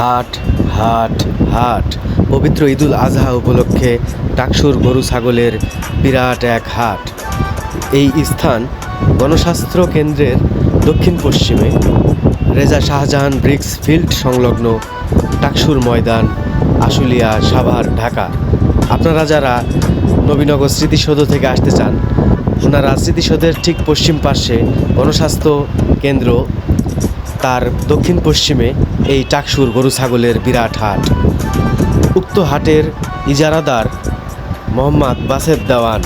হাট হাট হাট। পবিত্র ঈদুল আজহা উপলক্ষে টাকসুর গরু ছাগলের বিরাট এক হাট। এই স্থান গণস্বাস্থ্য কেন্দ্রের দক্ষিণ পশ্চিমে। রেজা শাহজাহান ব্রিক্স ফিল্ড সংলগ্ন টাকসুর ময়দান, আশুলিয়া, সাভার, ঢাকা। আপনারা যারা নবীনগর স্মৃতিসৌধ থেকে আসতে চান, ওনারা স্মৃতিসৌধের ঠিক পশ্চিম পাশে গণস্বাস্থ্য কেন্দ্র তার দক্ষিণ পশ্চিমে এই টাকসুর গরু ছাগলের বিরাট হাট। উক্ত হাটের ইজারাদার মোহাম্মদ বাসেদ দেওয়ান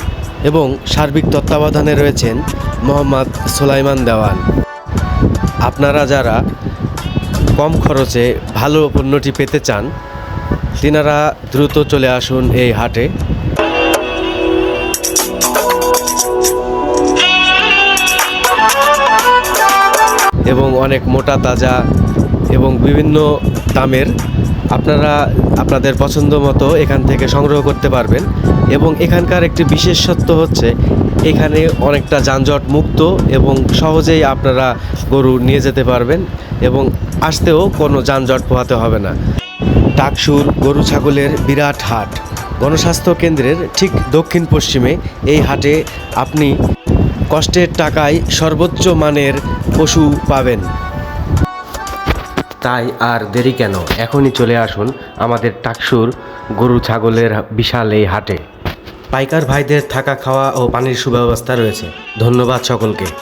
এবং সার্বিক তত্ত্বাবধানে রয়েছেন মোহাম্মদ সোলাইমান দেওয়ান। আপনারা যারা কম খরচে ভালো পণ্যটি পেতে চান, তিনারা দ্রুত চলে আসুন এই হাটে। এবং অনেক মোটা, তাজা এবং বিভিন্ন দামের আপনারা আপনাদের পছন্দ মতো এখান থেকে সংগ্রহ করতে পারবেন। এবং এখানকার একটি বিশেষত্ব হচ্ছে, এখানে অনেকটা যানজট মুক্ত এবং সহজেই আপনারা গরু নিয়ে যেতে পারবেন এবং আসতেও কোনো যানজট পোহাতে হবে না। টাকসুর গরু ছাগলের বিরাট হাট। গণস্বাস্থ্য কেন্দ্রের ঠিক দক্ষিণ পশ্চিমে এই হাটে আপনি কষ্টের টাকায় সর্বোচ্চ মানের পশু পাবেন। তাই আর দেরি কেন? এখনই চলে আসুন আমাদের টাকসুর গরু ছাগলের বিশাল এই হাটে। পাইকার ভাইদের থাকা খাওয়া ও পানির সুব্যবস্থা রয়েছে। ধন্যবাদ সকলকে।